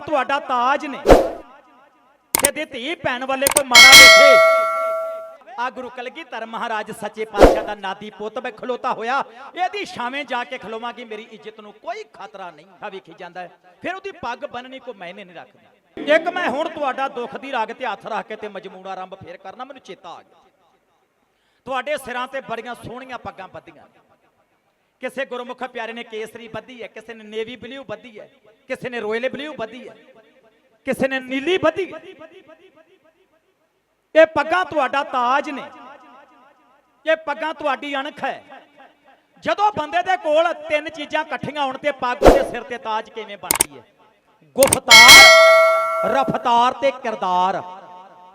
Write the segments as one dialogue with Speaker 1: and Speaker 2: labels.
Speaker 1: ਤੁਹਾਡਾ ਤਾਜ ਨੇ। ਤੇ ਦੇ ਧੀ ਭੈਣ ਵਾਲੇ ਕੋਈ ਮਾੜਾ ਵੇਖੇ। ਆ ਗੁਰੂ ਕਲਗੀਧਰ ਮਹਾਰਾਜ ਸੱਚੇ ਪਾਤਸ਼ਾਹ ਦਾ ਨਾਦੀ ਪੁੱਤ ਮੈਂ ਖਲੋਤਾ ਹੋਇਆ। ਇਹਦੀ ਛਾਵੇਂ ਜਾ ਕੇ ਖਲੋਵਾਂਗੀ, ਮੇਰੀ ਇੱਜ਼ਤ ਨੂੰ ਕੋਈ ਖਤਰਾ ਨਹੀਂ। ਆ ਵੇਖੀ ਜਾਂਦਾ ਫਿਰ ਉਹਦੀ ਪੱਗ ਬੰਨਣੀ ਕੋਈ ਮੈਨੇ ਨਹੀਂ ਰੱਖਦੀ। ਇੱਕ ਮੈਂ ਹੁਣ ਤੁਹਾਡਾ ਦੁੱਖ ਦੀ ਰਾਗ ਤੇ ਹੱਥ ਰੱਖ ਕੇ ਤੇ ਮਜਮੂੜਾ ਆਰੰਭ ਫੇਰ ਕਰਨਾ, ਮੈਨੂੰ ਚੇਤਾ ਆ ਗਿਆ। ਤੁਹਾਡੇ ਸਿਰਾਂ ਤੇ ਬੜੀਆਂ ਸੋਹਣੀਆਂ ਪੱਗਾਂ ਬੱਧੀਆਂ ਕਿਸੇ ਗੁਰਮੁਖ ਪਿਆਰੇ ਨੇ ਕੇਸਰੀ ਬੱਧੀ ਹੈ, ਕਿਸੇ ਨੇ ਨੇਵੀ ਬਲੂ ਬੱਧੀ ਹੈ, ਕਿਸੇ ਨੇ ਰੋਇਲ ਬਲੂ ਬੱਧੀ ਹੈ, ਕਿਸੇ ਨੇ ਨੀਲੀ ਬੱਧੀ ਇਹ ਪੱਗਾਂ ਤੁਹਾਡਾ ਤਾਜ ਨੇ, ਇਹ ਪੱਗਾਂ ਤੁਹਾਡੀ ਅਣਖ ਹੈ। ਜਦੋਂ ਬੰਦੇ ਦੇ ਕੋਲ ਤਿੰਨ ਚੀਜ਼ਾਂ ਇਕੱਠੀਆਂ ਹੋਣ ਤੇ ਪੱਗ ਦੇ ਸਿਰ ਤੇ ਤਾਜ ਕਿਵੇਂ ਬਣਦੀ ਹੈ? ਗੁਫਤਾਰ, ਰਫਤਾਰ ਤੇ ਕਿਰਦਾਰ।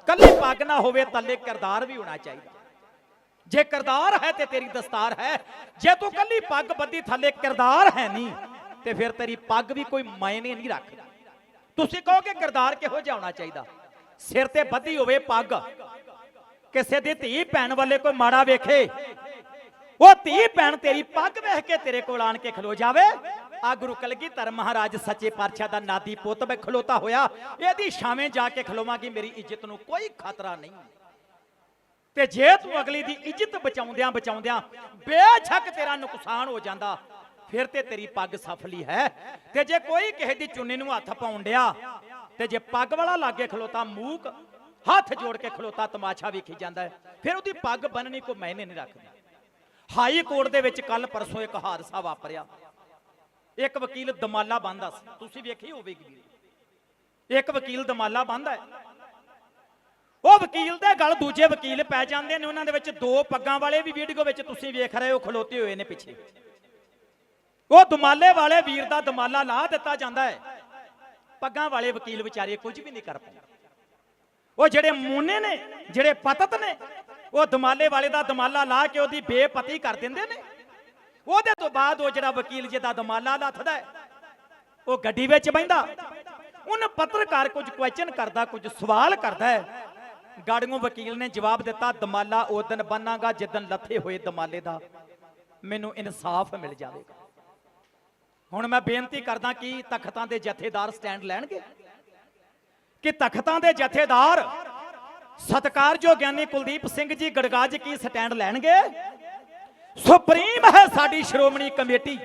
Speaker 1: ਕੱਲੀ ਪੱਗ ਨਾ ਹੋਵੇ, ਤੱਲੇ ਕਿਰਦਾਰ ਵੀ ਹੋਣਾ ਚਾਹੀਦਾ। ਜੇ ਕਿਰਦਾਰ ਹੈ ਤੇ ਤੇਰੀ ਦਸਤਾਰ ਹੈ। ਜੇ ਤੂੰ ਕੱਲੀ ਪੱਗ ਬੱਦੀ ਥੱਲੇ ਕਿਰਦਾਰ ਹੈ ਨਹੀਂ, ਤੇ ਫਿਰ ਤੇਰੀ ਪੱਗ ਵੀ ਕੋਈ ਮਾਇਨੇ ਨਹੀਂ ਰੱਖਦੀ ਤੁਸੀਂ ਕਹੋਗੇ ਕਿਰਦਾਰ ਕਿਹੋ ਜਿਹਾ ਹੋਣਾ ਚਾਹੀਦਾ? ਸਿਰ ਤੇ ਬੱਧੀ ਹੋਵੇ ਪੱਗ। ਕਿਸੇ ਦੀ ਧੀ ਭੈਣ ਵਾਲੇ ਕੋਈ ਮਾੜਾ ਵੇਖੇ। ਉਹ ਧੀ ਭੈਣ ਤੇਰੀ ਪੱਗ ਵੇਖ ਕੇ ਤੇਰੇ ਕੋਲ ਆਣ ਕੇ ਖਲੋ ਜਾਵੇ। ਆ ਗੁਰੂ ਕਲਗੀ ਕਲਗੀਧਰ ਮਹਾਰਾਜ ਸੱਚੇ ਪਾਤਸ਼ਾਹ ਦਾ ਨਾਦੀ ਪੁੱਤ ਮੈਂ ਖਲੋਤਾ ਹੋਇਆ। ਇਹਦੀ ਛਾਵੇਂ ਜਾ ਕੇ ਖਲੋਵਾਂਗੀ, ਮੇਰੀ ਇੱਜ਼ਤ ਨੂੰ ਕੋਈ ਖਤਰਾ ਨਹੀਂ। ਤੇ ਜੇ ਤੂੰ ਅਗਲੀ ਦੀ ਇੱਜ਼ਤ ਬਚਾਉਂਦਿਆਂ ਬਚਾਉਂਦਿਆਂ ਬੇਸ਼ੱਕ ਤੇਰਾ ਨੁਕਸਾਨ ਹੋ ਜਾਂਦਾ, ਫਿਰ ਤੇ ਤੇਰੀ ਪੱਗ ਸਫਲੀ ਹੈ। ਤੇ ਜੇ ਕੋਈ ਕਿਸੇ ਦੀ ਚੁੰਨੀ ਨੂੰ ਹੱਥ ਪਾਉਣ ਡਿਆ, ਤੇ ਜੇ ਪੱਗ ਵਾਲਾ ਲਾਗੇ ਖਲੋਤਾ ਮੂਕ, ਹੱਥ ਜੋੜ ਕੇ ਖਲੋਤਾ ਤਮਾਸ਼ਾ ਵੇਖੀ ਜਾਂਦਾ ਫਿਰ ਉਹਦੀ ਪੱਗ ਬੰਨਣੀ ਕੋਈ ਮਾਇਨੇ ਨਹੀਂ ਰੱਖਦੀ। ਹਾਈ ਕੋਰਟ ਦੇ ਵਿੱਚ ਕੱਲ ਪਰਸੋਂ ਇੱਕ ਹਾਦਸਾ ਵਾਪਰਿਆ। ਇੱਕ ਵਕੀਲ ਦਮਾਲਾ ਬੰਦਾ ਸੀ। ਤੁਸੀਂ ਵੇਖੀ ਹੋਵੇਗੀ ਇੱਕ ਵਕੀਲ ਦਮਾਲਾ ਬੰਦਾ ਹੈ। ਉਹ ਵਕੀਲ ਦੇ ਗੱਲ ਦੂਜੇ ਵਕੀਲ ਪੈ ਜਾਂਦੇ ਨੇ, ਉਹਨਾਂ ਦੇ ਵਿੱਚ ਦੋ ਪੱਗਾਂ ਵਾਲੇ ਵੀ ਵੀਡੀਓ ਵਿੱਚ ਤੁਸੀਂ ਵੇਖ ਰਹੇ ਹੋ, ਖਲੋਤੇ ਹੋਏ ਨੇ ਪਿੱਛੇ। ਉਹ ਦਮਾਲੇ ਵਾਲੇ ਵੀਰ ਦਾ ਦਮਾਲਾ ਲਾ ਦਿੱਤਾ ਜਾਂਦਾ ਹੈ। ਪੱਗਾਂ ਵਾਲੇ ਵਕੀਲ ਵਿਚਾਰੇ ਕੁਝ ਵੀ ਨਹੀਂ ਕਰ ਪਾਉਂਦੇ। ਉਹ ਜਿਹੜੇ ਮੋਨੇ ਨੇ, ਜਿਹੜੇ ਪਤਤ ਨੇ, ਉਹ ਦਮਾਲੇ ਵਾਲੇ ਦਾ ਦਮਾਲਾ ਲਾ ਕੇ ਉਹਦੀ ਬੇਪਤੀ ਕਰ ਦਿੰਦੇ ਨੇ। ਉਹਦੇ ਤੋਂ ਬਾਅਦ ਉਹ ਜਿਹੜਾ ਵਕੀਲ ਜਿਹਦਾ ਦਮਾਲਾ ਲੱਥਦਾ ਉਹ ਗੱਡੀ ਵਿੱਚ ਬੈਂਦਾ ਉਹਨ ਪੱਤਰਕਾਰ ਕੁਝ ਕੁਐਸਚਨ ਕਰਦਾ, ਕੁਝ ਸਵਾਲ ਕਰਦਾ ਹੈ। ਗਾੜੀਆਂ ਵਕੀਲ ਨੇ ਜਵਾਬ ਦਿੱਤਾ, ਦਮਾਲਾ ਉਹ ਦਿਨ ਬੰਨਾਗਾ ਜਿੱਦਨ ਲੱਥੇ ਹੋਏ ਦਮਾਲੇ ਦਾ। ਮੈਨੂੰ ਇਨਸਾਫ ਮਿਲ ਜਾਵੇਗਾ। ਹੁਣ ਮੈਂ ਬੇਨਤੀ ਕਰਦਾ ਕਿ ਤਖਤਾਂ ਦੇ ਜਥੇਦਾਰ ਸਟੈਂਡ ਲੈਣਗੇ। ਕਿ ਤਖਤਾਂ ਦੇ ਜਥੇਦਾਰ ਸਤਕਾਰਯੋਗ ਗਿਆਨੀ ਕੁਲਦੀਪ ਸਿੰਘ ਜੀ ਗੜਗਾਜ ਕੀ ਸਟੈਂਡ ਲੈਣਗੇ? ਸੁਪਰੀਮ ਹੈ ਸਾਡੀ ਸ਼੍ਰੋਮਣੀ ਕਮੇਟੀ।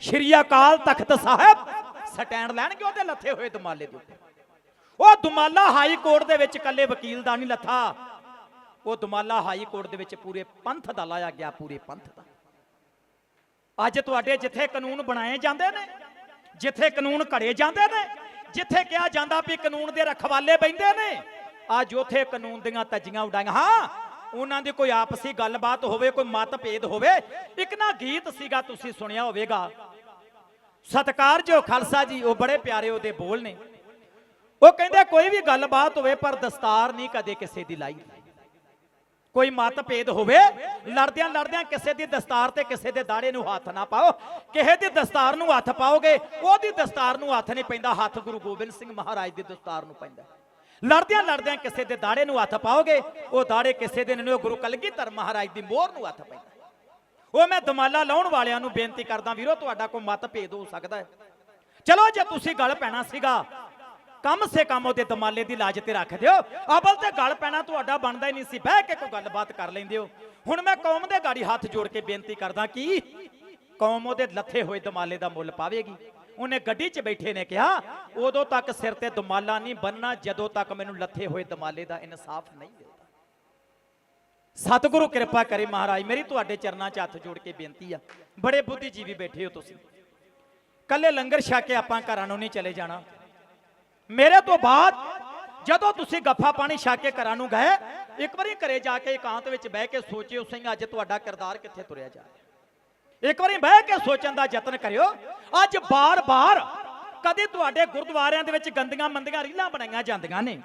Speaker 1: ਸ਼੍ਰੀ ਅਕਾਲ ਤਖਤ ਸਾਹਿਬ ਸਟੈਂਡ ਲੈਣਗੇ ਉਹਦੇ ਲੱਥੇ ਹੋਏ ਦਮਾਲੇ ਦੇ ਉੱਤੇ। ਉਹ ਦੁਮਾਲਾ ਹਾਈ ਕੋਰਟ ਦੇ ਵਿੱਚ ਇਕੱਲੇ ਵਕੀਲ ਦਾ ਨਹੀਂ ਲੱਥਾ। ਉਹ ਦੁਮਾਲਾ ਹਾਈ ਕੋਰਟ ਦੇ ਵਿੱਚ ਪੂਰੇ ਪੰਥ ਦਾ ਲਾਇਆ ਗਿਆ, ਪੂਰੇ ਪੰਥ ਦਾ। ਅੱਜ ਤੁਹਾਡੇ ਜਿੱਥੇ ਕਾਨੂੰਨ ਬਣਾਏ ਜਾਂਦੇ ਨੇ, ਜਿੱਥੇ ਕਾਨੂੰਨ ਘੜੇ ਜਾਂਦੇ ਨੇ, ਜਿੱਥੇ ਕਿਹਾ ਜਾਂਦਾ ਵੀ ਕਾਨੂੰਨ ਦੇ ਰਖਵਾਲੇ ਬੈੰਦੇ ਨੇ ਅੱਜ ਉਥੇ ਕਾਨੂੰਨ ਦੀਆਂ ਤੱਜੀਆਂ ਉਡਾਈਆਂ। ਹਾਂ, ਉਹਨਾਂ ਦੀ ਕੋਈ ਆਪਸੀ ਗੱਲਬਾਤ ਹੋਵੇ, ਕੋਈ ਮਤਭੇਦ ਹੋਵੇ, ਇੱਕ ਨਾ ਗੀਤ ਸੀਗਾ, ਤੁਸੀਂ ਸੁਣਿਆ ਹੋਵੇਗਾ। ਸਤਕਾਰ ਜੋ ਖਾਲਸਾ ਜੀ, ਉਹ ਬੜੇ ਪਿਆਰੇ ਉਹਦੇ ਬੋਲ ਨੇ। ਉਹ ਕਹਿੰਦੇ ਕੋਈ ਵੀ ਗੱਲਬਾਤ ਹੋਵੇ, ਪਰ ਦਸਤਾਰ ਨਹੀਂ ਕਦੇ ਕਿਸੇ ਦੀ ਲਾਈ। ਕੋਈ ਮਤਭੇਦ ਹੋਵੇ, ਲੜਦਿਆਂ ਲੜਦਿਆਂ ਕਿਸੇ ਦੀ ਦਸਤਾਰ ਤੇ ਕਿਸੇ ਦੇ ਦਾੜੇ ਨੂੰ ਹੱਥ ਨਾ ਪਾਓ। ਕਿਸੇ ਦੀ ਦਸਤਾਰ ਨੂੰ ਹੱਥ ਪਾਓਗੇ, ਉਹਦੀ ਦਸਤਾਰ ਨੂੰ ਹੱਥ ਨਹੀਂ ਪੈਂਦਾ। ਹੱਥ ਗੁਰੂ ਗੋਬਿੰਦ ਸਿੰਘ ਮਹਾਰਾਜ ਦੀ ਦਸਤਾਰ ਨੂੰ ਪੈਂਦਾ ਲੜਦਿਆਂ ਲੜਦਿਆਂ ਕਿਸੇ ਦੇ ਦਾੜੇ ਨੂੰ ਹੱਥ ਪਾਓਗੇ, ਉਹ ਦਾੜੇ ਕਿਸੇ ਦੇ ਨਹੀਂ, ਉਹ ਗੁਰੂ ਕਲਗੀਧਰ ਮਹਾਰਾਜ ਦੀ ਮੋਹਰ ਨੂੰ ਹੱਥ ਪੈਂਦਾ ਉਹ ਮੈਂ ਦਮਾਲਾ ਲਾਉਣ ਵਾਲਿਆਂ ਨੂੰ ਬੇਨਤੀ ਕਰਦਾ, ਵੀਰੋ, ਤੁਹਾਡਾ ਕੋਈ ਮਤਭੇਦ ਹੋ ਸਕਦਾ ਹੈ। ਚਲੋ, ਜੇ ਤੁਸੀਂ ਗੱਲ ਪੈਣਾ ਸੀਗਾ ਕਮ ਸੇ ਕਮ ਉਹਦੇ ਦਮਾਲੇ ਦੀ ਲਾਜ ਤੇ ਰੱਖ ਦਿਓ ਅਬਲ ਤੇ ਗੱਲ ਪੈਣਾ ਤੁਹਾਡਾ ਬਣਦਾ ਹੀ ਨਹੀਂ ਸੀ ਬਹਿ ਕੇ ਕੋਈ ਗੱਲਬਾਤ ਕਰ ਲੈਂਦੇ ਹੋ ਹੁਣ ਮੈਂ ਕੌਮ ਦੇ ਗਾੜੀ ਹੱਥ ਜੋੜ ਕੇ ਬੇਨਤੀ ਕਰਦਾ ਕਿ ਕੌਮ ਉਹਦੇ ਲੱਥੇ ਹੋਏ ਦਮਾਲੇ ਦਾ ਮੁੱਲ ਪਾਵੇਗੀ ਉਹਨੇ ਗੱਡੀ 'ਚ ਬੈਠੇ ਨੇ ਕਿਹਾ ਉਦੋਂ ਤੱਕ ਸਿਰ ਤੇ ਦਮਾਲਾ ਨਹੀਂ ਬੰਨਣਾ ਜਦੋਂ ਤੱਕ ਮੈਨੂੰ ਲੱਥੇ ਹੋਏ ਦਮਾਲੇ ਦਾ ਇਨਸਾਫ ਨਹੀਂ ਮਿਲਦਾ ਸਤਿਗੁਰੂ ਕਿਰਪਾ ਕਰੇ ਮਹਾਰਾਜ ਮੇਰੀ ਤੁਹਾਡੇ ਚਰਨਾਂ 'ਚ ਹੱਥ ਜੋੜ ਕੇ ਬੇਨਤੀ ਆ ਬੜੇ ਬੁੱਧੀਜੀਵੀ ਬੈਠੇ ਹੋ ਤੁਸੀਂ ਕੱਲੇ ਲੰਗਰ ਛਕ ਕੇ ਆਪਾਂ ਘਰਾਂ ਨੂੰ ਨਹੀਂ ਚਲੇ ਜਾਣਾ ਮੇਰੇ ਤੋਂ ਬਾਅਦ ਜਦੋਂ ਤੁਸੀਂ ਗੱਫਾ ਪਾਣੀ ਛਾ ਕੇ ਘਰਾਂ ਨੂੰ ਗਏ, ਇੱਕ ਵਾਰੀ ਘਰੇ ਜਾ ਕੇ ਇਕਾਂਤ ਵਿੱਚ ਬਹਿ ਕੇ ਸੋਚਿਓ ਸਿੰਘ ਅੱਜ ਤੁਹਾਡਾ ਕਿਰਦਾਰ ਕਿੱਥੇ ਤੁਰਿਆ ਜਾ ਰਿਹਾ? ਇੱਕ ਵਾਰੀ ਬਹਿ ਕੇ ਸੋਚਣ ਦਾ ਯਤਨ ਕਰਿਓ, ਅੱਜ ਬਾਰ-ਬਾਰ ਕਦੇ ਤੁਹਾਡੇ ਗੁਰਦੁਆਰਿਆਂ ਦੇ ਵਿੱਚ ਗੰਦੀਆਂ ਮੰਦੀਆਂ ਰੀਲਾਂ ਬਣਾਈਆਂ ਜਾਂਦੀਆਂ ਨੇ।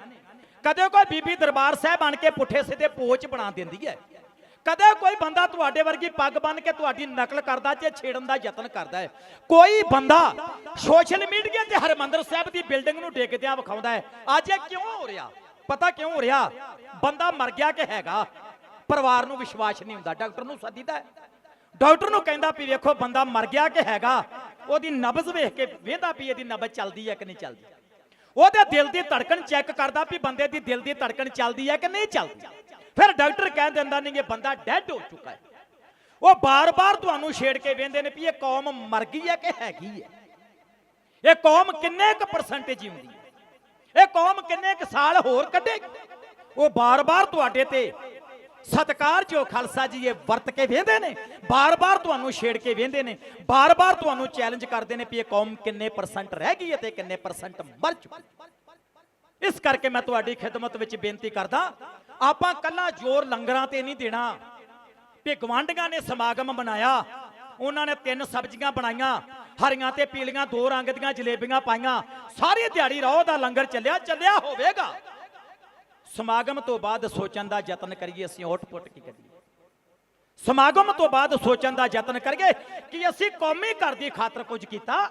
Speaker 1: ਕਦੇ ਕੋਈ ਬੀਬੀ ਦਰਬਾਰ ਸਾਹਿਬ ਬਣ ਕੇ ਪੁੱਠੇ ਸਿੱਧੇ ਪੋਚ ਬਣਾ ਦਿੰਦੀ ਹੈ। ਕਦੇ ਕੋਈ ਬੰਦਾ ਤੁਹਾਡੇ ਵਰਗੀ ਪੱਗ ਬੰਨ ਕੇ ਤੁਹਾਡੀ ਨਕਲ ਕਰਦਾ ਤੇ ਛੇੜਨ ਦਾ ਯਤਨ ਕਰਦਾ ਹੈ। ਕੋਈ ਬੰਦਾ ਸੋਸ਼ਲ ਮੀਡੀਆ ਤੇ ਹਰਮੰਦਰ ਸਾਹਿਬ ਦੀ ਬਿਲਡਿੰਗ ਨੂੰ ਡੇਗਦਿਆਂ ਵਿਖਾਉਂਦਾ ਹੈ। ਅੱਜ ਇਹ ਕਿਉਂ ਹੋ ਰਿਹਾ? ਪਤਾ ਕਿਉਂ ਹੋ ਰਿਹਾ? ਬੰਦਾ ਮਰ ਗਿਆ ਕਿ ਹੈਗਾ? ਪਰਿਵਾਰ ਨੂੰ ਵਿਸ਼ਵਾਸ ਨਹੀਂ ਹੁੰਦਾ। ਡਾਕਟਰ ਨੂੰ ਸੱਦੀਦਾ ਹੈ। ਡਾਕਟਰ ਨੂੰ ਕਹਿੰਦਾ ਵੀ ਵੇਖੋ, ਬੰਦਾ ਮਰ ਗਿਆ ਕਿ ਹੈਗਾ? ਉਹਦੀ ਨਬਜ਼ ਵੇਖ ਕੇ ਵੇਂਦਾ ਵੀ ਇਹਦੀ ਨਬਜ਼ ਚੱਲਦੀ ਹੈ ਕਿ ਨਹੀਂ ਚੱਲਦੀ। ਉਹਦੇ ਦਿਲ ਦੀ ਧੜਕਣ ਚੈੱਕ ਕਰਦਾ ਵੀ ਬੰਦੇ ਦੀ ਦਿਲ ਦੀ ਧੜਕਣ ਚੱਲਦੀ ਹੈ ਕਿ ਨਹੀਂ ਚੱਲਦੀ। ਫਿਰ ਡਾਕਟਰ ਕਹਿ ਦਿੰਦਾ ਨਹੀਂ ਇਹ ਬੰਦਾ ਡੈੱਡ ਹੋ ਚੁੱਕਾ ਹੈ। ਉਹ ਬਾਰ-ਬਾਰ ਤੁਹਾਨੂੰ ਛੇੜ ਕੇ ਵੇਂਦੇ ਨੇ ਵੀ ਇਹ ਕੌਮ ਮਰ ਗਈ ਹੈ ਕਿ ਹੈਗੀ ਹੈ। ਇਹ ਕੌਮ ਕਿੰਨੇ ਕੁ ਪਰਸੈਂਟੇਜ ਜਿਉਂਦੀ ਹੈ? ਇਹ ਕੌਮ ਕਿੰਨੇ ਕੁ ਸਾਲ ਹੋਰ ਕੱਢੇਗੀ ਉਹ ਬਾਰ-ਬਾਰ ਤੁਹਾਡੇ ਤੇ ਸਤਕਾਰ ਜੋ ਖਾਲਸਾ ਜੀ ਇਹ ਵਰਤ ਕੇ ਵੇਂਦੇ ਨੇ, ਬਾਰ-ਬਾਰ ਤੁਹਾਨੂੰ ਛੇੜ ਕੇ ਵੇਂਦੇ ਨੇ, ਬਾਰ-ਬਾਰ ਤੁਹਾਨੂੰ ਚੈਲੰਜ ਕਰਦੇ ਨੇ ਵੀ ਇਹ ਕੌਮ ਕਿੰਨੇ ਪਰਸੈਂਟ ਰਹਿ ਗਈ ਹੈ ਤੇ ਕਿੰਨੇ ਪਰਸੈਂਟ ਮਰ ਚੁੱਕੀ ਇਸ ਕਰਕੇ ਮੈਂ ਤੁਹਾਡੀ ਖਿਦਮਤ ਵਿੱਚ ਬੇਨਤੀ ਕਰਦਾ ਆਪਾਂ ਕੱਲਾ ਜ਼ੋਰ ਲੰਗਰਾਂ ਤੇ ਨਹੀਂ ਦੇਣਾ। ਵੀ ਗਵਾਂਢੀਆਂ ਨੇ ਸਮਾਗਮ ਮਨਾਇਆ। ਉਹਨਾਂ ਨੇ ਤਿੰਨ ਸਬਜ਼ੀਆਂ ਬਣਾਈਆਂ। ਹਰੀਆਂ ਤੇ ਪੀਲੀਆਂ, ਦੋ ਰੰਗ ਦੀਆਂ ਜਲੇਬੀਆਂ ਪਾਈਆਂ। ਸਾਰੀ ਦਿਹਾੜੀ ਰੋਹ ਦਾ ਲੰਗਰ ਚੱਲਿਆ ਚੱਲਿਆ ਹੋਵੇਗਾ। ਸਮਾਗਮ ਤੋਂ ਬਾਅਦ ਸੋਚਣ ਦਾ ਯਤਨ ਕਰੀਏ, ਅਸੀਂ ਓਟ-ਪੁੱਟ ਕੀ ਕਰੀਏ। ਸਮਾਗਮ ਤੋਂ ਬਾਅਦ ਸੋਚਣ ਦਾ ਯਤਨ ਕਰੀਏ ਕਿ ਅਸੀਂ ਕੌਮੀ ਘਰ ਦੀ ਖਾਤਰ ਕੁਝ ਕੀਤਾ।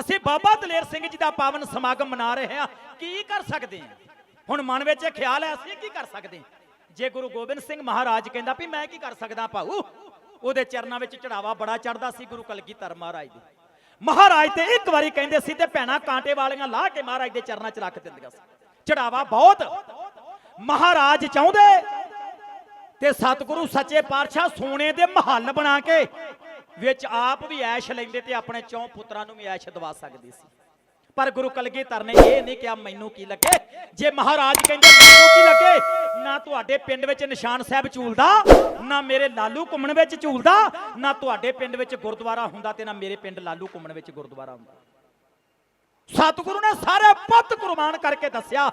Speaker 1: ਅਸੀਂ ਬਾਬਾ ਦਲੇਰ ਸਿੰਘ ਜੀ ਦਾ ਪਾਵਨ ਸਮਾਗਮ ਮਨਾ ਰਹੇ ਹਾਂ। ਕੀ ਕਰ ਸਕਦੇ ਹਾਂ? ਹੁਣ ਮਨ ਵਿੱਚ ਇਹ ਖਿਆਲ ਹੈ, ਅਸੀਂ ਕੀ ਕਰ ਸਕਦੇ ਜੇ ਗੁਰੂ ਗੋਬਿੰਦ ਸਿੰਘ ਮਹਾਰਾਜ ਕਹਿੰਦਾ ਵੀ ਮੈਂ ਕੀ ਕਰ ਸਕਦਾ ਭਾਊ? ਉਹਦੇ ਚਰਨਾਂ ਵਿੱਚ ਚੜਾਵਾ ਬੜਾ ਚੜਦਾ ਸੀ ਗੁਰੂ ਕਲਗੀਧਰ ਮਹਾਰਾਜ ਦੇ। ਮਹਾਰਾਜ ਤੇ ਇੱਕ ਵਾਰੀ ਕਹਿੰਦੇ ਸੀ ਤੇ ਭੈਣਾ ਕਾਂਟੇ ਵਾਲੀਆਂ ਲਾਹ ਕੇ ਮਹਾਰਾਜ ਦੇ ਚਰਨਾਂ 'ਚ ਰੱਖ ਦਿੰਦੀਆਂ ਸੀ। ਚੜਾਵਾ ਬਹੁਤ। ਮਹਾਰਾਜ ਚਾਹੁੰਦੇ ਤੇ ਸਤਿਗੁਰੂ ਸੱਚੇ ਪਾਤਸ਼ਾਹ ਸੋਨੇ ਦੇ ਮਹੱਲ ਬਣਾ ਕੇ ਵਿੱਚ ਆਪ ਵੀ ਐਸ਼ ਲੈਂਦੇ ਤੇ ਆਪਣੇ ਚੌਂ ਪੁੱਤਰਾਂ ਨੂੰ ਵੀ ਐਸ਼ ਦਵਾ ਸਕਦੇ ਸੀ। ਪਰ ਗੁਰੂ ਕਲਗੀਧਰ ਨੇ ਇਹ ਨਹੀਂ ਕਿਹਾ, ਮੈਨੂੰ ਕੀ ਲੱਗੇ? ਜੇ ਮਹਾਰਾਜ ਕਹਿੰਦੇ, ਮੈਨੂੰ ਕੀ ਲੱਗੇ? ਨਾ ਤੁਹਾਡੇ ਪਿੰਡ ਵਿੱਚ ਨਿਸ਼ਾਨ ਸਾਹਿਬ ਝੂਲਦਾ, ਨਾ ਮੇਰੇ ਲਾਲੂ ਘੁੰਮਣ ਵਿੱਚ ਝੂਲਦਾ, ਨਾ ਤੁਹਾਡੇ ਪਿੰਡ ਵਿੱਚ ਗੁਰਦੁਆਰਾ ਹੁੰਦਾ ਤੇ ਨਾ ਮੇਰੇ ਪਿੰਡ ਲਾਲੂ ਘੁੰਮਣ ਵਿੱਚ ਗੁਰਦੁਆਰਾ ਹੁੰਦਾ। ਸਤਿਗੁਰੂ ਨੇ ਸਾਰੇ ਪੁੱਤ ਕੁਰਬਾਨ ਕਰਕੇ ਦੱਸਿਆ,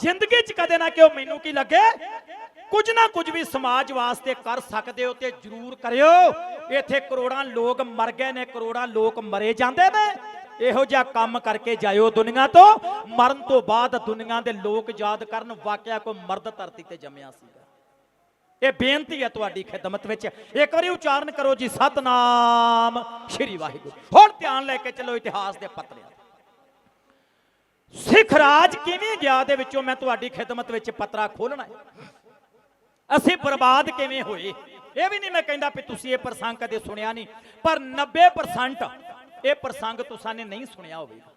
Speaker 1: ਜ਼ਿੰਦਗੀ 'ਚ ਕਦੇ ਨਾ ਕਿਉ ਮੈਨੂੰ ਕੀ ਲੱਗੇ? ਕੁਝ ਨਾ ਕੁਝ ਵੀ ਸਮਾਜ ਵਾਸਤੇ ਕਰ ਸਕਦੇ ਹੋ ਤੇ ਜਰੂਰ ਕਰਿਓ। ਇੱਥੇ ਕਰੋੜਾਂ ਲੋਕ ਮਰ ਗਏ ਨੇ, ਕਰੋੜਾਂ ਲੋਕ ਮਰੇ ਜਾਂਦੇ ਨੇ। ਇਹੋ ਜਿਹਾ ਕੰਮ ਕਰਕੇ ਜਾਇਓ ਦੁਨੀਆ ਤੋਂ। ਮਰਨ ਤੋਂ ਬਾਅਦ ਦੁਨੀਆ ਦੇ ਲੋਕ ਯਾਦ ਕਰਨ, ਵਾਕਿਆ ਕੋ ਮਰਦ ਧਰਤੀ ਤੇ ਜੰਮਿਆ ਸੀਗਾ। ਇਹ ਬੇਨਤੀ ਹੈ ਤੁਹਾਡੀ ਖਿਦਮਤ ਵਿੱਚ। ਇੱਕ ਵਾਰੀ ਉਚਾਰਨ ਕਰੋ ਜੀ, ਸਤਨਾਮ ਸ਼੍ਰੀ ਵਾਹਿਗੁਰੂ। ਹੁਣ ਧਿਆਨ ਲੈ ਕੇ ਚੱਲੋ ਇਤਿਹਾਸ ਦੇ ਪੱਤਰਿਆਂ ਸਿੱਖ ਰਾਜ ਕਿਵੇਂ ਗਿਆ ਦੇ ਵਿੱਚੋਂ ਮੈਂ ਤੁਹਾਡੀ ਖਿਦਮਤ ਵਿੱਚ ਪਤਰਾ ਖੋਲਣਾ ਹੈ। ਅਸੀਂ ਬਰਬਾਦ ਕਿਵੇਂ ਹੋਏ? ਇਹ ਵੀ ਨਹੀਂ ਮੈਂ ਕਹਿੰਦਾ ਵੀ ਤੁਸੀਂ ਇਹ ਪ੍ਰਸੰਗ ਕਦੇ ਸੁਣਿਆ ਨਹੀਂ, ਪਰ 90% ਇਹ ਪ੍ਰਸੰਗ ਤੁਸਾਂ ਨੇ ਨਹੀਂ ਸੁਣਿਆ ਹੋਵੇਗਾ।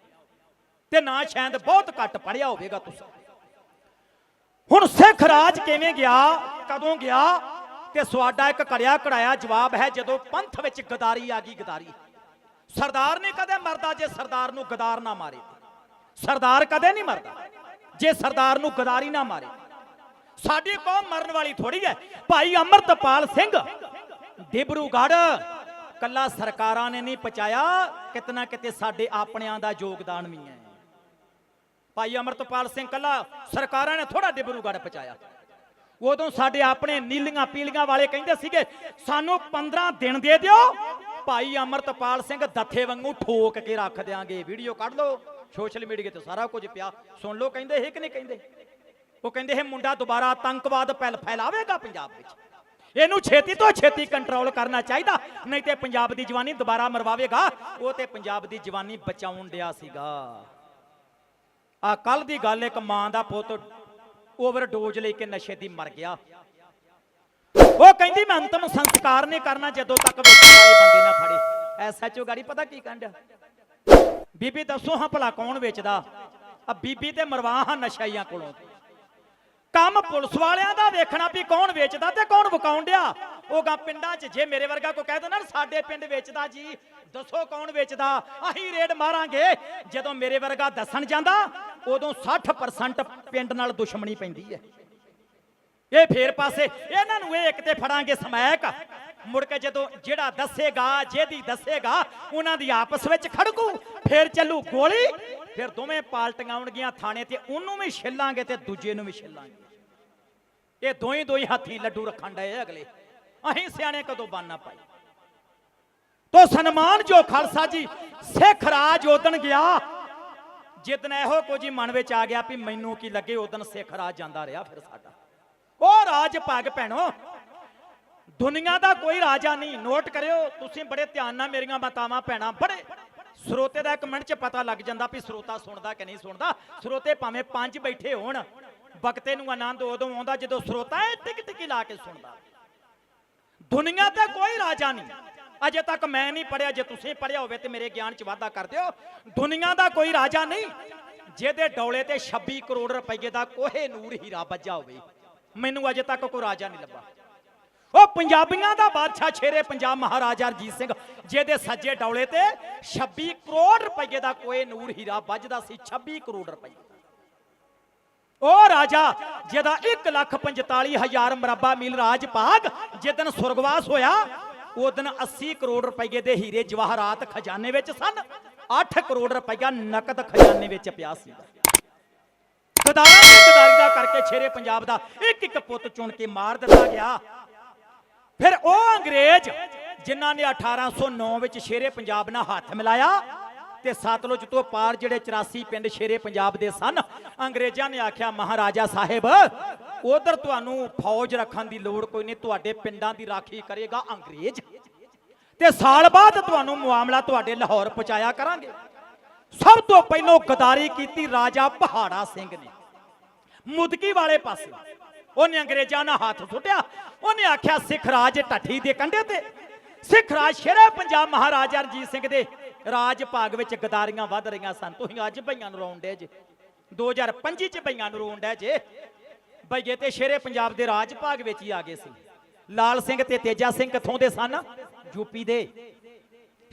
Speaker 1: ਤੇ ਨਾ ਸ਼ਾਇਦ ਬਹੁਤ ਘੱਟ ਪੜਿਆ ਹੋਵੇਗਾ ਤੁਸੀਂ। ਹੁਣ ਸਿੱਖ ਰਾਜ ਕਿਵੇਂ ਗਿਆ, ਕਦੋਂ ਗਿਆ, ਤੇ ਸਵਾਡਾ ਇੱਕ ਕੜਿਆ ਕੜਾਇਆ ਜਵਾਬ ਹੈ ਜਦੋਂ ਪੰਥ ਵਿੱਚ ਗਦਾਰੀ ਆ ਗਈ ਗਦਾਰੀ। ਸਰਦਾਰ ਨਹੀਂ ਕਦੇ ਮਰਦਾ ਜੇ ਸਰਦਾਰ ਨੂੰ ਗਦਾਰ ਨਾ ਮਾਰੇ। ਸਰਦਾਰ ਕਦੇ ਨਹੀਂ ਮਰਦਾ ਜੇ ਸਰਦਾਰ ਨੂੰ ਗਦਾਰੀ ਨਾ ਮਾਰੇ। ਸਾਡੀ ਕੌਮ ਮਰਨ ਵਾਲੀ ਥੋੜੀ ਹੈ। ਭਾਈ ਅਮਰਤਪਾਲ ਸਿੰਘ, ਡਿਬਰੂਗੜ੍ਹ ਕੱਲਾ ਸਰਕਾਰਾਂ ਨੇ ਨਹੀਂ ਪਹੁੰਚਾਇਆ, ਕਿਤਨਾ ਕਿਤੇ ਸਾਡੇ ਆਪਣਿਆਂ ਦਾ ਯੋਗਦਾਨ ਵੀ ਹੈ। ਭਾਈ ਅਮਰਤਪਾਲ ਸਿੰਘ ਕੱਲਾ ਸਰਕਾਰਾਂ ਨੇ ਥੋੜਾ ਡਿਬਰੂਗੜ੍ਹ ਪਹੁੰਚਾਇਆ। ਉਦੋਂ ਸਾਡੇ ਆਪਣੇ ਨੀਲੀਆਂ ਪੀਲੀਆਂ ਵਾਲੇ ਕਹਿੰਦੇ ਸੀਗੇ, ਸਾਨੂੰ 15 ਦਿਨ ਦੇ ਦਿਓ, ਭਾਈ ਅਮਰਤਪਾਲ ਸਿੰਘ ਦੱਥੇ ਵਾਂਗੂ ਠੋਕ ਕੇ ਰੱਖ ਦਿਆਂਗੇ। ਵੀਡੀਓ ਕੱਢ ਲਓ, ਸੋਸ਼ਲ ਮੀਡੀਆ ਤੇ ਸਾਰਾ ਕੁਝ ਪਿਆ। ਸੁਣ ਲਓ, ਕਹਿੰਦੇ ਇਹ ਕਿ ਨਹੀਂ ਕਹਿੰਦੇ? ਉਹ ਕਹਿੰਦੇ, ਇਹ ਮੁੰਡਾ ਦੁਬਾਰਾ ਆਤੰਕਵਾਦ ਫੈਲ ਫੈਲਾਵੇਗਾ ਪੰਜਾਬ ਵਿੱਚ। ਇਹਨੂੰ ਛੇਤੀ ਤੋਂ ਛੇਤੀ ਕੰਟਰੋਲ ਕਰਨਾ ਚਾਹੀਦਾ। ਨਹੀਂ ਤੇ ਪੰਜਾਬ ਦੀ ਜਵਾਨੀ ਦੁਬਾਰਾ ਮਰਵਾਵੇਗਾ। ਉਹ ਤੇ ਪੰਜਾਬ ਦੀ ਜਵਾਨੀ ਬਚਾਉਣ ਡਿਆ ਸੀਗਾ। ਆ ਕੱਲ ਦੀ ਗੱਲ, ਇੱਕ ਮਾਂ ਦਾ ਪੁੱਤ ਓਵਰਡੋਜ਼ ਲੈ ਕੇ ਨਸ਼ੇ ਦੀ ਮਰ ਗਿਆ। ਉਹ ਕਹਿੰਦੀ, ਮੈਂ ਅੰਤਮ ਸੰਸਕਾਰ ਨਹੀਂ ਕਰਨਾ ਜਦੋਂ ਤੱਕ ਵਿੱਚ ਆਏ ਬੰਦੇ ਨਾ ਫੜੇ। ਐਸਐਚਓ ਗਾੜੀ, ਪਤਾ ਕੀ ਕਹਿੰਦਾ ਬੀਬੀ, ਦੱਸੋ ਹਾਂ ਭਲਾ ਕੌਣ ਵੇਚਦਾ? ਆ ਬੀਬੀ ਤੇ ਮਰਵਾ ਹਾਂ ਨਸ਼ਾਈਆਂ ਕੋਲੋਂ। ਕੰਮ ਪੁਲਿਸ ਵਾਲਿਆਂ ਦਾ ਵੇਖਣਾ ਵੀ ਕੌਣ ਵੇਚਦਾ ਤੇ ਕੌਣ ਵਿਕਾਉਣ ਡਿਆ। ਉਹ ਗਾ ਪਿੰਡਾਂ 'ਚ, ਜੇ ਮੇਰੇ ਵਰਗਾ ਕੋਈ ਕਹਿ ਦੋ ਨਾ, ਸਾਡੇ ਪਿੰਡ ਵੇਚਦਾ ਜੀ, ਦੱਸੋ ਕੌਣ ਵੇਚਦਾ? ਅਸੀਂ ਰੇਡ ਮਾਰਾਂਗੇ। ਜਦੋਂ ਮੇਰੇ ਵਰਗਾ ਦੱਸਣ ਜਾਂਦਾ, ਉਦੋਂ 60% ਪਿੰਡ ਨਾਲ ਦੁਸ਼ਮਣੀ ਪੈਂਦੀ ਹੈ। ਇਹ ਫੇਰ ਪਾਸੇ, ਇਹਨਾਂ ਨੂੰ ਇਹ ਇੱਕ ਤੇ ਫੜਾਂਗੇ ਸਮੈਕ। ਮੁੜ ਕੇ ਜਦੋਂ ਜਿਹੜਾ ਦੱਸੇਗਾ, ਜਿਹਦੀ ਦੱਸੇਗਾ, ਉਹਨਾਂ ਦੀ ਆਪਸ ਵਿੱਚ ਖੜਕੂ, ਫੇਰ ਚੱਲੂ ਗੋਲੀ, ਫਿਰ ਦੋਵੇਂ ਪਾਲਟੀਆਂ ਆਉਣਗੀਆਂ ਥਾਣੇ ਤੇ, ਉਹਨੂੰ ਵੀ ਛਿੱਲਾਂਗੇ ਤੇ ਦੂਜੇ ਨੂੰ ਵੀ ਛਿੱਲਾਂਗੇ। ਇਹ ਦੋਈ ਦੋਈ ਹੱਥੀ ਲੱਡੂ ਰੱਖਣ ਡਏ ਅਗਲੇ। ਅਸੀਂ ਸਿਆਣੇ ਕਦੋਂ ਬਣਨਾ ਪਾਈ। ਤੋ ਸਨਮਾਨ ਜੋ ਖਾਲਸਾ ਜੀ, ਸਿੱਖ ਰਾਜ ਉਦਣ ਗਿਆ। ਜਿੱਦਨ ਇਹੋ ਕੁਝ ਮਨ ਵਿੱਚ ਆ ਗਿਆ ਵੀ ਮੈਨੂੰ ਕੀ ਲੱਗੇ ਉਦਨ ਸਿੱਖ ਰਾਜ ਜਾਂਦਾ ਰਿਹਾ ਫਿਰ ਸਾਡਾ। ਉਹ ਰਾਜ ਭਾਗ ਭੈਣੋ, ਦੁਨੀਆ ਦਾ ਕੋਈ ਰਾਜਾ ਨਹੀਂ। ਨੋਟ ਕਰਿਓ, ਤੁਸੀਂ ਬੜੇ ਧਿਆਨ ਨਾਲ ਮੇਰੀਆਂ ਬਤਾਵਾਂ ਭੈਣਾਂ, ਬੜੇ ਸਰੋਤੇ ਦਾ ਇੱਕ ਮਿੰਟ ਚ ਪਤਾ ਲੱਗ ਜਾਂਦਾ ਵੀ ਸਰੋਤਾ ਸੁਣਦਾ ਕਿ ਨਹੀਂ ਸੁਣਦਾ। ਸਰੋਤੇ ਭਾਵੇਂ ਪੰਜ ਬੈਠੇ ਹੋਣ ਬਕਤੇ ਨੂੰ ਆਨੰਦ ਉਦੋਂ ਆਉਂਦਾ ਜਦੋਂ ਸਰੋਤਾ ਇਹ ਟਿਕ ਟਿਕੀ ਲਾ ਕੇ ਸੁਣਦਾ। ਦੁਨੀਆ ਤੇ ਕੋਈ ਰਾਜਾ ਨਹੀਂ। ਅਜੇ ਤੱਕ ਮੈਂ ਨਹੀਂ ਪੜਿਆ ਜੇ ਤੁਸੀਂ ਪੜਿਆ ਹੋਵੇ ਤੇ ਮੇਰੇ ਗਿਆਨ ਚ ਵਾਧਾ ਕਰ ਦਿਓ। ਦੁਨੀਆ ਦਾ ਕੋਈ ਰਾਜਾ ਨਹੀਂ, ਜਿਹਦੇ ਡੌਲੇ ਤੇ 26 ਕਰੋੜ ਰੁਪਏ ਦਾ ਕੋਹੇ ਨੂਰ ਹੀਰਾ ਵੱਜਾ ਹੋਵੇ। ਮੈਨੂੰ ਅਜੇ ਤੱਕ ਕੋਈ ਰਾਜਾ ਨਹੀਂ ਲੱਭਾ। ਉਹ ਪੰਜਾਬੀਆਂ ਦਾ ਬਾਦਸ਼ਾਹ ਸ਼ੇਰੇ ਪੰਜਾਬ ਮਹਾਰਾਜਾ ਰਣਜੀਤ ਸਿੰਘ, ਜਿਹਦੇ ਸੱਜੇ ਡੌਲੇ ਤੇ 26 ਕਰੋੜ ਰੁਪਏ ਦਾ ਕੋਹੇ ਨੂਰ ਹੀਰਾ ਵੱਜਦਾ ਸੀ 26 ਕਰੋੜ ਰੁਪਏ। ਉਹ ਰਾਜਾ, ਜਿਹਦਾ 1 ਲੱਖ 45 ਹਜ਼ਾਰ ਮਰਬਾ ਮੀਲ ਰਾਜ ਭਾਗ ਜਿੱਦਨ ਸੁਰਗਵਾਸ ਹੋਇਆ ਉਹ ਦਿਨ 80 ਕਰੋੜ ਰੁਪਏ ਦੇ ਹੀਰੇ ਜਵਾਹਰਾਤ ਖਜ਼ਾਨੇ ਵਿੱਚ ਸਨ 8 ਕਰੋੜ ਰੁਪਇਆ ਨਕਦ ਖਜ਼ਾਨੇ ਵਿੱਚ ਪਿਆ ਸੀ। ਗਦਾਰਾਂ ਗਦਾਰੀ ਦਾ ਕਰਕੇ ਛੇਰੇ ਪੰਜਾਬ ਦਾ ਇੱਕ ਇੱਕ ਪੁੱਤ ਚੁਣ ਕੇ ਮਾਰ ਦਿੱਤਾ ਗਿਆ। ਫਿਰ ਉਹ ਅੰਗਰੇਜ਼, ਜਿਨ੍ਹਾਂ ਨੇ 1809 ਵਿੱਚ ਸ਼ੇਰੇ ਪੰਜਾਬ ਨਾਲ ਹੱਥ ਮਿਲਾਇਆ ਤੇ ਸਤਲੁਜ ਤੋਂ ਪਾਰ ਜਿਹੜੇ 84 ਪਿੰਡ ਸ਼ੇਰੇ ਪੰਜਾਬ ਦੇ ਸਨ, ਅੰਗਰੇਜ਼ਾਂ ਨੇ ਆਖਿਆ, ਮਹਾਰਾਜਾ ਸਾਹਿਬ, ਉਧਰ ਤੁਹਾਨੂੰ ਫੌਜ ਰੱਖਣ ਦੀ ਲੋੜ ਕੋਈ ਨਹੀਂ, ਤੁਹਾਡੇ ਪਿੰਡਾਂ ਦੀ ਰਾਖੀ ਕਰੇਗਾ ਅੰਗਰੇਜ਼। ਤੇ ਸਾਲ ਬਾਅਦ ਤੁਹਾਨੂੰ ਮੁਆਮਲਾ ਤੁਹਾਡੇ ਲਾਹੌਰ ਪਹੁੰਚਾਇਆ ਕਰਾਂਗੇ। ਸਭ ਤੋਂ ਪਹਿਲਾਂ ਗਦਾਰੀ ਕੀਤੀ ਰਾਜਾ ਪਹਾੜਾ ਸਿੰਘ ਨੇ। ਮੁਦਕੀ ਵਾਲੇ ਪਾਸੇ ਉਹਨੇ ਅੰਗਰੇਜ਼ਾਂ ਨਾਲ ਹੱਥ ਸੁੱਟਿਆ। ਉਹਨੇ ਆਖਿਆ, ਸਿੱਖ ਰਾਜ ਢੱਠੀ ਦੇ ਕੰਢੇ ਤੇ, ਸਿੱਖ ਰਾਜ ਸ਼ੇਰੇ ਪੰਜਾਬ ਮਹਾਰਾਜਾ ਰਣਜੀਤ ਸਿੰਘ ਦੇ ਰਾਜ ਭਾਗ ਵਿੱਚ ਗਦਾਰੀਆਂ ਵੱਧ ਰਹੀਆਂ ਸਨ। ਤੁਸੀਂ ਅੱਜ ਭਈਆਂ ਨੂੰ ਰੋਣ ਡੇ ਜੇ। 2025 ਚ ਭਈਆਂ ਨੂੰ ਰੋਣ ਡੇ ਜੇ। ਭਈਏ ਤੇ ਸ਼ੇਰੇ ਪੰਜਾਬ ਦੇ ਰਾਜ ਭਾਗ ਵਿੱਚ ਹੀ ਆ ਗਏ ਸੀ। ਲਾਲ ਸਿੰਘ ਤੇ ਤੇਜਾ ਸਿੰਘ ਕਿੱਥੋਂ ਦੇ ਸਨ? ਯੂਪੀ ਦੇ।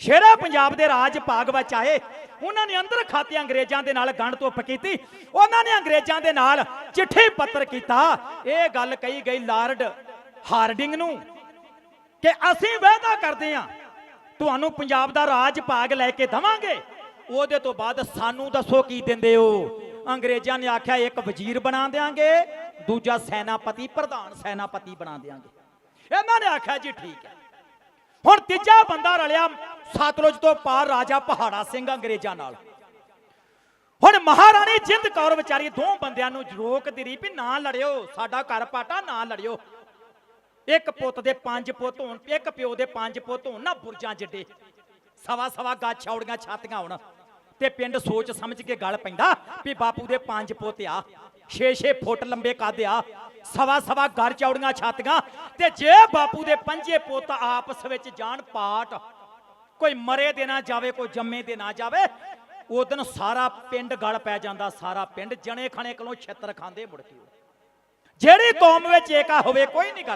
Speaker 1: ਸ਼ੇਰਾ ਪੰਜਾਬ ਦੇ ਰਾਜ ਭਾਗ ਵਿੱਚ ਆਏ। ਉਹਨਾਂ ਨੇ ਅੰਦਰ ਖਾਤੇ ਅੰਗਰੇਜ਼ਾਂ ਦੇ ਨਾਲ ਗੰਢ ਧੁੱਪ ਕੀਤੀ। ਉਹਨਾਂ ਨੇ ਅੰਗਰੇਜ਼ਾਂ ਦੇ ਨਾਲ ਚਿੱਠੀ ਪੱਤਰ ਕੀਤਾ। ਇਹ ਗੱਲ ਕਹੀ ਗਈ ਲਾਰਡ ਹਾਰਡਿੰਗ ਨੂੰ ਕਿ ਅਸੀਂ ਵਾਅਦਾ ਕਰਦੇ ਹਾਂ ਤੁਹਾਨੂੰ ਪੰਜਾਬ ਦਾ ਰਾਜ ਭਾਗ ਲੈ ਕੇ ਦਵਾਂਗੇ। ਉਹਦੇ ਤੋਂ ਬਾਅਦ ਸਾਨੂੰ ਦੱਸੋ ਕੀ ਦਿੰਦੇ ਹੋ? ਅੰਗਰੇਜ਼ਾਂ ਨੇ ਆਖਿਆ, ਇੱਕ ਵਜ਼ੀਰ ਬਣਾ ਦੇਾਂਗੇ ਦੂਜਾ ਸੈਨਾਪਤੀ, ਪ੍ਰਧਾਨ ਸੈਨਾਪਤੀ ਬਣਾ ਦੇਾਂਗੇ ਇਹਨਾਂ ਨੇ ਆਖਿਆ, ਜੀ ਠੀਕ ਹੈ। ਹੁਣ ਤੀਜਾ ਬੰਦਾ ਰਲਿਆ ਸਤਲੁਜ ਤੋਂ ਪਾਰ ਰਾਜਾ ਪਹਾੜਾ ਸਿੰਘ ਅੰਗਰੇਜ਼ਾਂ ਨਾਲ। ਹੁਣ ਮਹਾਰਾਣੀ ਜਿੰਦ ਕੌਰ ਵਿਚਾਰੀ ਦੋ ਬੰਦਿਆਂ ਨੂੰ ਰੋਕਦੀ ਰਹੀ ਵੀ ਨਾ ਲੜਿਓ, ਸਾਡਾ ਘਰ ਪਾਟਾ ਨਾ ਲੜਿਓ। ਇੱਕ ਪੁੱਤ ਦੇ ਪੰਜ ਪੁੱਤ ਹੋਣ, ਇੱਕ ਪਿਓ ਦੇ ਪੰਜ ਪੁੱਤ ਹੋਣ, ਨਾ ਬੁਰਜਾਂ ਜਿੱਡੇ। ਸਵਾ ਸਵਾ ਗੱਛ ਔੜੀਆਂ ਛਾਤੀਆਂ ਹੋਣ। ਤੇ ਪਿੰਡ ਸੋਚ ਸਮਝ ਕੇ ਗੱਲ ਪੈਂਦਾ ਵੀ ਬਾਪੂ ਦੇ ਪੰਜ ਪੁੱਤ ਆ। 6-6 ਫੁੱਟ ਲੰਬੇ ਕੱਦ ਆ। ਸਵਾ ਸਵਾ ਘਰ ਚੌੜੀਆਂ ਛਾਤੀਆਂ। ਤੇ ਜੇ ਬਾਪੂ ਦੇ ਪੰਜੇ ਪੁੱਤ ਆਪਸ ਵਿੱਚ ਜਾਣ ਪਾਟ, ਕੋਈ ਮਰੇ ਦੇ ਨਾ ਜਾਵੇ, ਕੋਈ ਜੰਮੇ ਦੇ ਨਾ ਜਾਵੇ ਉਦੋਂ ਸਾਰਾ ਪਿੰਡ ਗਲ ਪੈ ਜਾਂਦਾ, ਸਾਰਾ ਪਿੰਡ ਜਣੇ ਖਣੇ ਕੋਲੋਂ ਛਿੱਤਰ ਖਾਂਦੇ ਮੁੜ ਕੇ। ਜਿਹੜੀ ਕੌਮ ਵਿੱਚ ਏਕਾ ਹੋਵੇ, ਕੋਈ ਨਹੀਂ ਗੱਲ